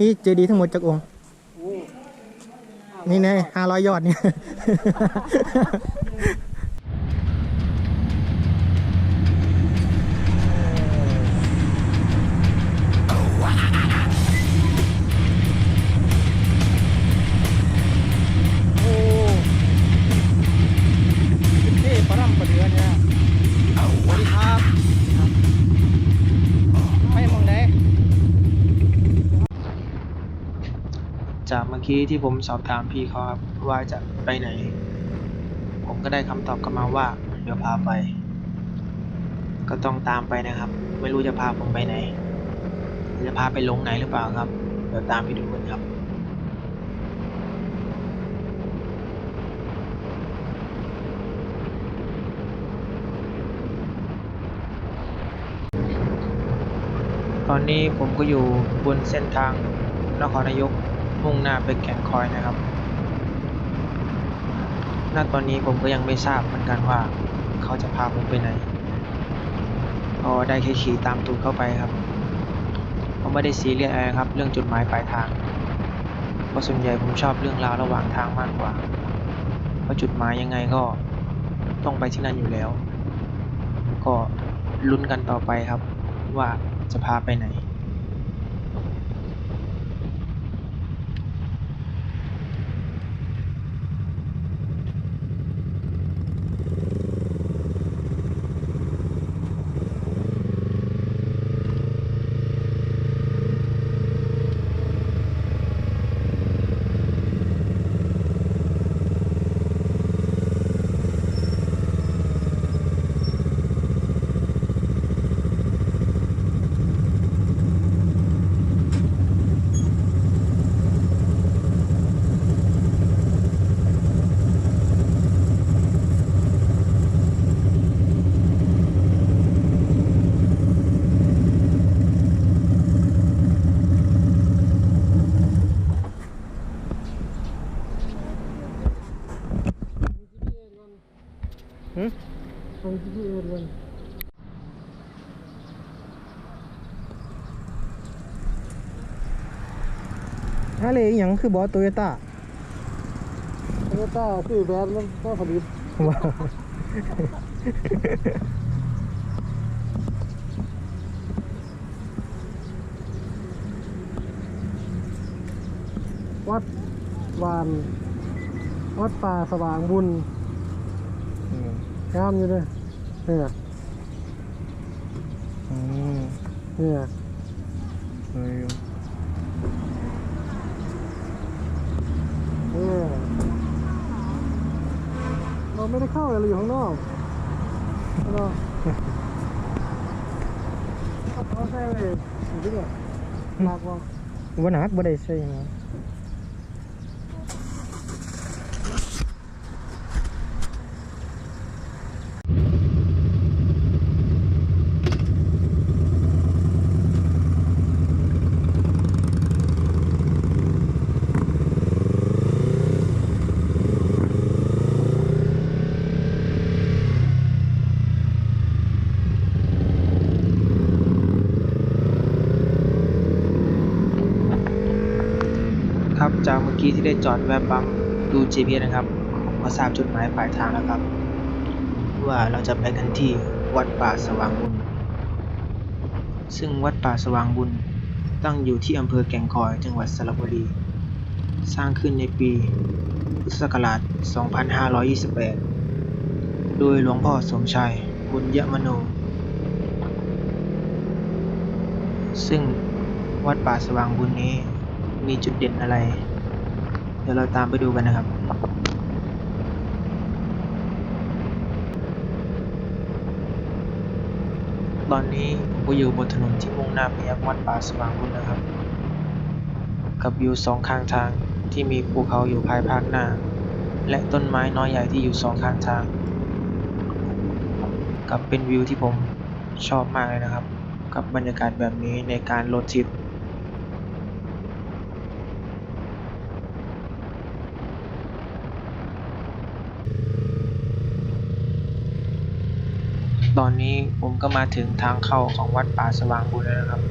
นี่เจดีย์ทั้งหมดจากองค์ นี่ไงห้าร้อยยอดเนี่ย กี้ที่ผมสอบถามพี่เขาครับว่าจะไปไหน ผมก็ได้คำตอบกลับมาว่า เดี๋ยวพาไป ก็ต้องตามไปนะครับ ไม่รู้จะพาผมไปไหน จะพาไปลงไหนหรือเปล่าครับ เดี๋ยวตามไปดูกันครับตอนนี้ผมก็อยู่บนเส้นทางนครนายก มุ่งหน้าไปแก่งคอยนะครับ ณ ตอนนี้ผมก็ยังไม่ทราบเหมือนกันว่า เขาจะพาผมไปไหนก็ได้แค่ขี่ตามตูดเข้าไปครับผมไม่ได้ซีเรียสอะไรครับ เรื่องจุดหมายปลายทาง เพราะส่วนใหญ่ผมชอบเรื่องราวระหว่างทางมากกว่า เพราะจุดหมายยังไงก็ต้องไปที่นั่นอยู่แล้ว ก็ลุ้นกันต่อไปครับว่าจะพาไปไหน หืม ทางที่เอ็นกัน อะไรอหย่างคือบอสโตโยต้าโตโยต้าซื้อแบรนด์มันก็ผลิตว้าววัดวาน วัดป่าสว่างบุญอืมงามอยู่เลยเนี่ยอืมเนี่ยเออเนี่ย เราไม่ได้เข้าเลยเราอยู่ข้างนอกเราเขาใช่เลยอยู่ที่ไหนหนักว่าวันนักบ่ได้ใช่ไหมค จากเมื่อกี้ที่ได้จอดแวะปั๊มดู GPS นะครับผมก็ทราบจุดหมายปลายทางแล้วครับ ว่าเราจะไปกันที่วัดป่าสว่างบุญ ซึ่งวัดป่าสว่างบุญตั้งอยู่ที่อำเภอแก่งคอยจังหวัดสระบุรี สร้างขึ้นในปีพุทธศักราช 2528 โดยหลวงพ่อสมชายบุญยมโน ซึ่งวัดป่าสว่างบุญนี้ มีจุดเด่นอะไร เดี๋ยวเราตามไปดูกันนะครับ ตอนนี้ผมก็อยู่บนถนนที่มุ่งหน้าไปยังวัดป่าสว่างบุญนะครับ กับวิวสองข้างทางที่มีภูเขาอยู่ภายภาคหน้า และต้นไม้น้อยใหญ่ที่อยู่สองข้างทาง กับเป็นวิวที่ผมชอบมากเลยนะครับ กับบรรยากาศแบบนี้ในการโรดทริป ตอนนี้ผมก็มาถึงทางเข้าของวัดป่าสว่างบุญแล้วนะครับบ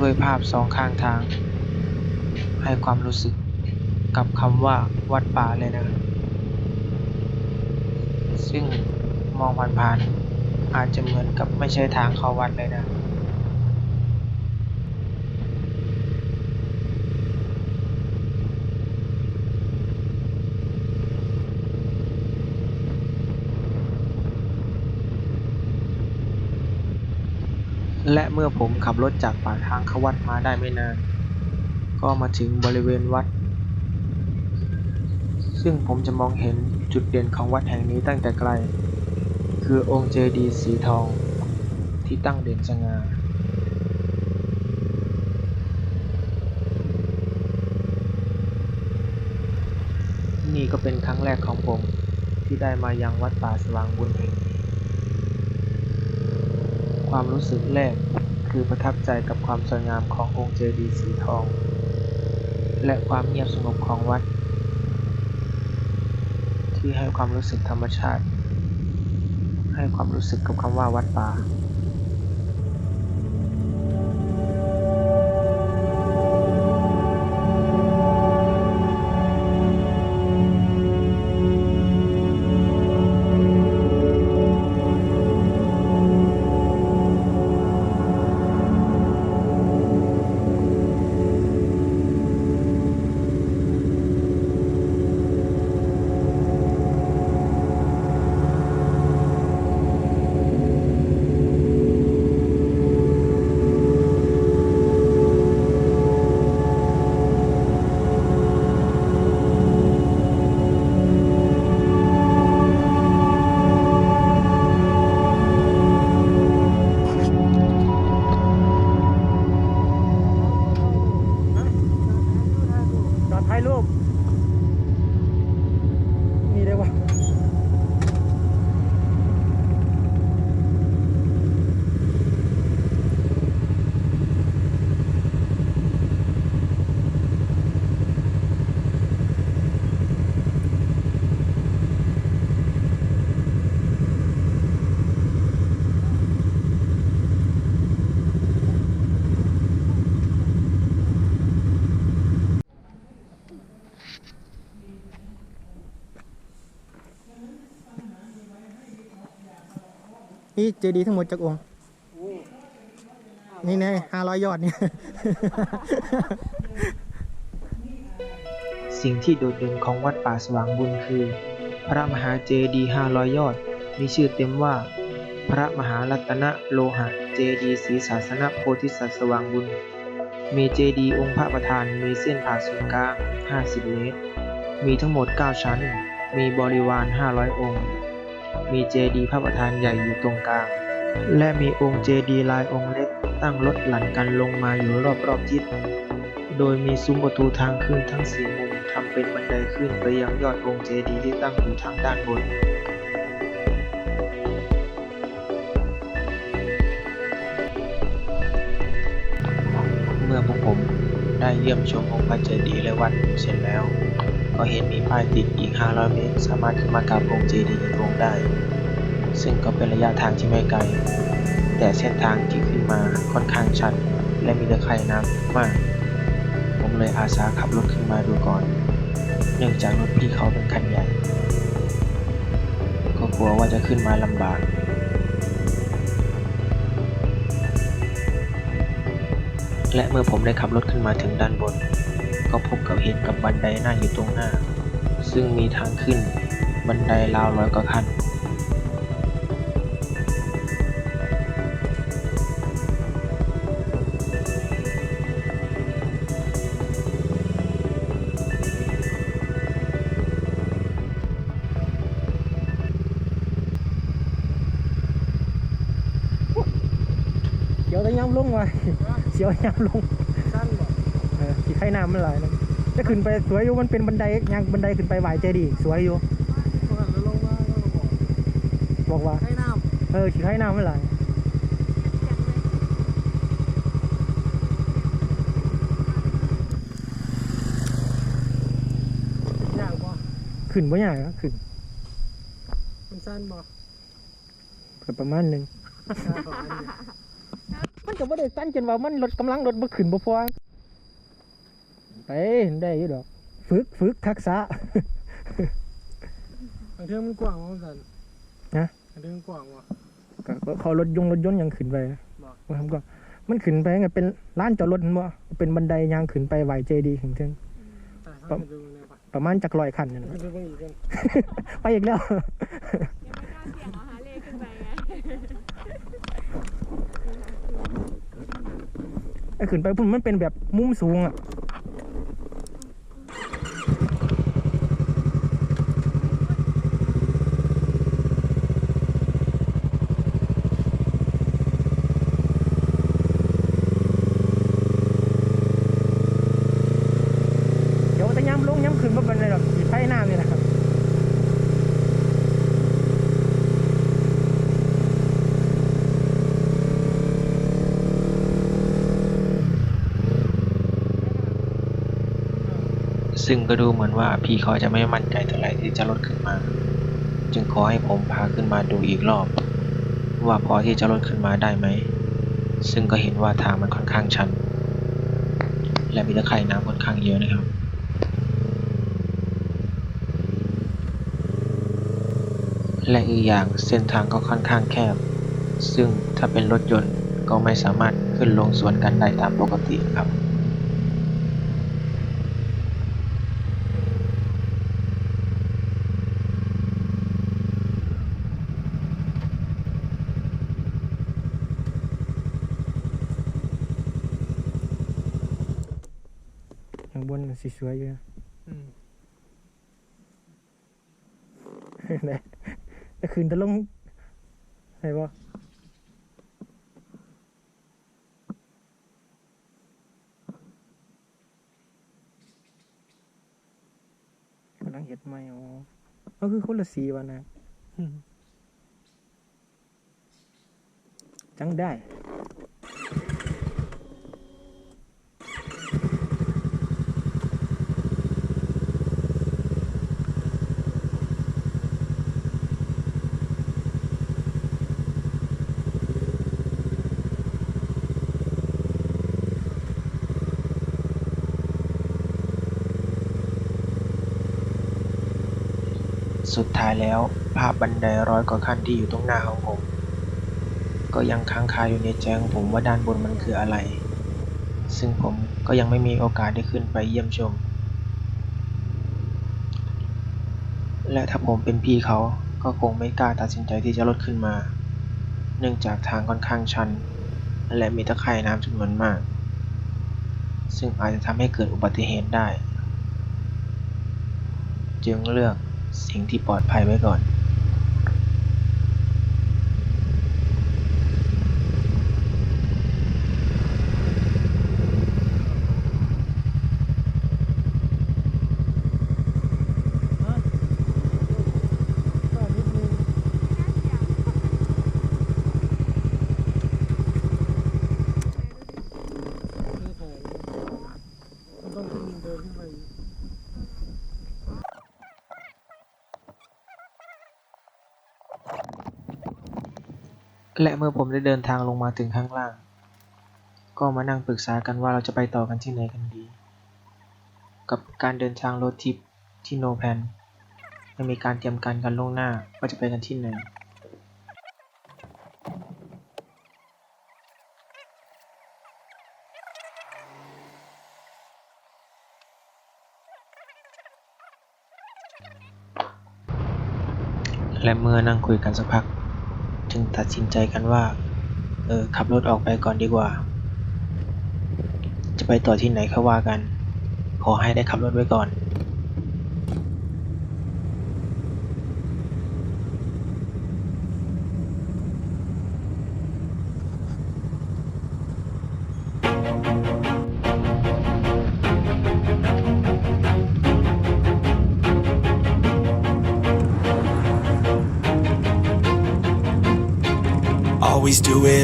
ด้วยภาพสองข้างทาง ให้ความรู้สึกกับคำว่าวัดป่าเลยนะซึ่งมองผ่านๆอาจจะเหมือนกับไม่ใช่ทางเข้าวัดเลยนะ และเมื่อผมขับรถจากปากทางเข้าวัดมาได้ไม่นาน ก็มาถึงบริเวณวัด ซึ่งผมจะมองเห็นจุดเด่นของวัดแห่งนี้ตั้งแต่ไกล คือองค์เจดีย์สีทองที่ตั้งเด่นสง่านี่ก็เป็นครั้งแรกของผมที่ได้มายังวัดป่าสว่างบุญแห่งนี้ ความรู้สึกแรกคือประทับใจกับความสวยงามขององค์เจดีย์สีทอง และความเงียบสงบของวัด ที่ให้ความรู้สึกธรรมชาติ ให้ความรู้สึกกับคำว่าวัดป่า นี่เจดีย์ทั้งหมดจากองค์ นี่ไงห้าร้อยยอดนี่ สิ่งที่โดดเด่นของวัดป่าสว่างบุญคือ พระมหาเจดีย์500ยอด มีชื่อเต็มว่า พระมหารัตนโลหะเจดีย์ศรีศาสนโพธิสัตว์สว่างบุญ มีเจดีย์องค์พระประธานมีเส้นผ่าศูนย์กลาง 50 เมตร มีทั้งหมด 9 ชั้น มีบริวาร 500 องค์ มีเจดีย์พระประธานใหญ่อยู่ตรงกลาง และมีองค์เจดีย์ลายองค์เล็กตั้งลดหลั่นกันลงมาอยู่รอบๆทิศ โดยมีซุ้มประตูทางขึ้นทั้งสี่มุมทำเป็นบันไดขึ้นไปยังยอดองค์เจดีย์ที่ตั้งอยู่ทางด้านบนเมื่อพวกผมได้เยี่ยมชมองค์พระเจดีย์และวัดเสร็จแล้ว ก็เห็นมีป้ายติดอีก 500 เมตร สามารถขึ้นมากราบองค์เจดีย์อีกองค์ได้ ซึ่งก็เป็นระยะทางที่ไม่ไกล แต่เส้นทางที่ขึ้นมาค่อนข้างชัด และมีตะไคร่น้ำมาก ผมเลยอาสาขับรถขึ้นมาดูก่อน เนื่องจากรถพี่เขาเป็นคันใหญ่ ก็กลัวว่าจะขึ้นมาลำบากและเมื่อผมได้ขับรถขึ้นมาถึงด้านบน ก็พบกับเห็นกับบันไดหน้าอยู่ตรงหน้า ซึ่งมีทางขึ้นบันไดราวร้อยกว่าขั้นเดี๋ยวจะย้ำลงมาเสียวย้ำลง ออที่ไข่น้ำมันหลายนะจะขึ้นไปสวยอยู่มันเป็นบันไดยังบันไดขึ้นไปไหวเจดีย์สวยอยู่พอหันแล้วลงมาแล้วก็บอกบอกว่าให้น้เออขี้ไข่น้ำมันหลายำอย่างบ่ขึ้นบ่ใหญ่ก็ขึ้น มันสั้นบ่ก็ประมาณหนึงมันก็บ่ได้สั้นจนว่ามันลดกำลังรถบ่ขึ้นบ่พอ ไปได้อยู่ดอก ฝึกฝึกทักษะบางเทื่อมันกว้างว่าสันนะบางเทื่อมันกว้างว่ะ ก็เขารถยงรถยนต์ยังขึ้นไปบอกว่าทำก็มันขึ้นไปไงเป็นร้านจอดรถมันบ่เป็นบันไดยางขึ้นไปไหวเจดีถึงถึงแต่เขาไปดูเลยปะประมาณจักร้อยคันนั่นไปน่ะดูเบิ่งอีกกันไปอีกแล้ว ยังไม่กล้าเสี่ยงเอาฮาร์เลย์ขึ้นไปไง ไอ้ขึ้นไปพุ่นมันเป็นแบบมุมสูงอะ เดี๋ยวจะย้ำลงย้ำขึ้นมาเป็นไรหรอกสิไฟหน้านี่แหละครับ ซึ่งก็ดูเหมือนว่าพี่เขาจะไม่มั่นใจเท่าไหร่ที่จะลดขึ้นมา จึงขอให้ผมพาขึ้นมาดูอีกรอบ ว่าพอที่จะลดขึ้นมาได้ไหม ซึ่งก็เห็นว่าทางมันค่อนข้างชัน และมีตะไคร่น้ำค่อนข้างเยอะนะครับและอีกอย่างเส้นทางก็ค่อนข้างแคบ ซึ่งถ้าเป็นรถยนต์ก็ไม่สามารถขึ้นลงสวนกันได้ตามปกติครับ ข้างบนมัน สีสวยอยู่นะอืมไหนจะขึ้นจะลงไหนบ่กำลังเห็ดไหมอ๋อก็คือคนละสีวะนะ อืม จังได้ สุดท้ายแล้วภาพบันไดร้อยกว่าขั้นที่อยู่ตรงหน้าของผม ก็ยังค้างคาอยู่ในใจของผมว่าด้านบนมันคืออะไร ซึ่งผมก็ยังไม่มีโอกาสได้ขึ้นไปเยี่ยมชม และถ้าผมเป็นพี่เขาก็คงไม่กล้าตัดสินใจที่จะลดขึ้นมา เนื่องจากทางค่อนข้างชัน และมีตะไคร่น้ำจำนวนมาก ซึ่งอาจจะทำให้เกิดอุบัติเหตุได้ จึงเลือก สิ่งที่ปลอดภัยไว้ก่อน ก็นิดนึงไม่ถ่ายมันต้องขึ้นเดินขึ้นไปอีก และเมื่อผมได้เดินทางลงมาถึงข้างล่าง ก็มานั่งปรึกษากันว่าเราจะไปต่อกันที่ไหนกันดี กับการเดินทางรถทิปที่โนแพนไม่มีการเตรียมการกันล่วงหน้าว่าจะไปกันที่ไหนและเมื่อนั่งคุยกันสักพัก จึงตัดสินใจกันว่า เออ ขับรถออกไปก่อนดีกว่า จะไปต่อที่ไหนเขาว่ากัน ขอให้ได้ขับรถไว้ก่อน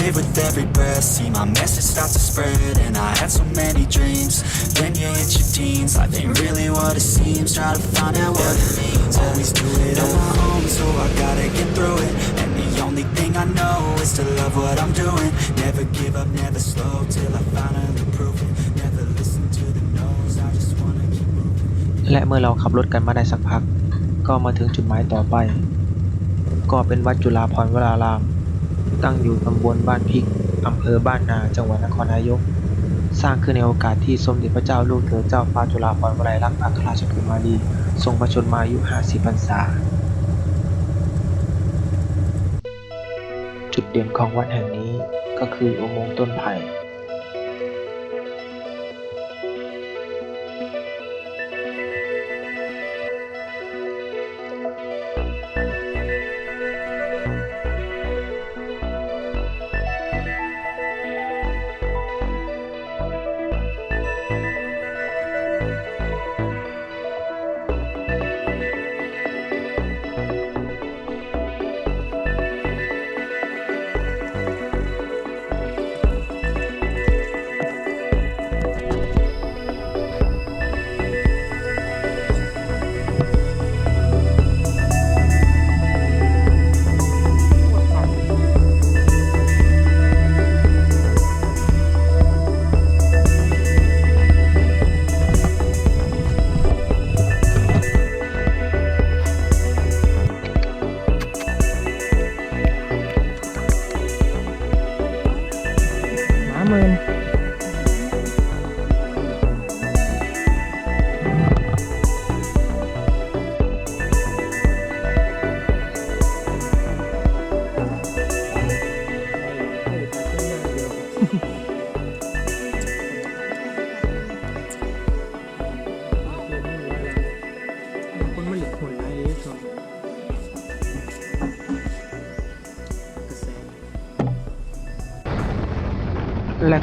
Live with every breath, see my message start to spread. And I had so many dreams. Then you hit your teens, life ain't really what it seems. Try to find out what it means. Always do it on my own, so I gotta get through it. And the only thing I know is to love what I'm doing. Never give up, never slow till I finally prove it. Never listen to the no's, I just wanna keep moving. และเมื่อเราขับรถกันมาได้สักพัก ก็มาถึงจุดหมายต่อไป ก็เป็นวัดจุฬาภรณ์วราราม ตั้งอยู่ตำบลบ้านพริก อำเภอบ้านนา จังหวัดนครนายก สร้างขึ้นในโอกาสที่สมเด็จพระเจ้าลูกเธอเจ้าฟ้าจุฬาภรณ์วลัยลักษณ์อัครราชกุมารี ทรงพระชนมายุ 50 พรรษา จุดเด่นของวัดแห่งนี้ก็คืออุโมงค์ต้นไผ่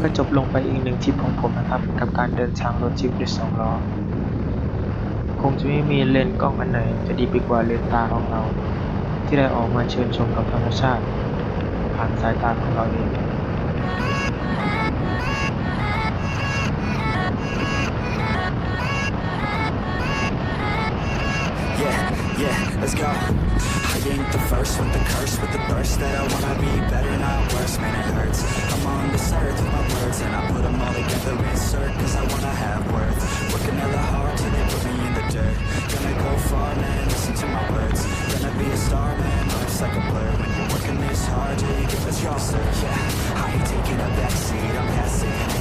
ก็จบลงไปอีกหนึ่งทริปของผมนะครับ กับการเดินทางรถจิ๊บด้วยสองล้อคงจะไม่มีเลนส์กล้องอันไหนจะดีไปกว่าเลนส์ตาของเรา ที่ได้ออกมาเชิญชมกับธรรมชาติ ผ่านสายตาของเราเอง Yeah, yeah, let's go. Ain't the first with the curse, with the thirst that I wanna be better, not worse. Man, it hurts. I'm on this earth with my words, and I put them all together, insert, cause I wanna have worth. Working hella hard till they put me in the dirt. Gonna go far, man, listen to my words. Gonna be a star, man, life's like a blur. When you're working this hard, yeah, you get what y'all sir. Yeah, I ain't taking a backseat, I'm passing.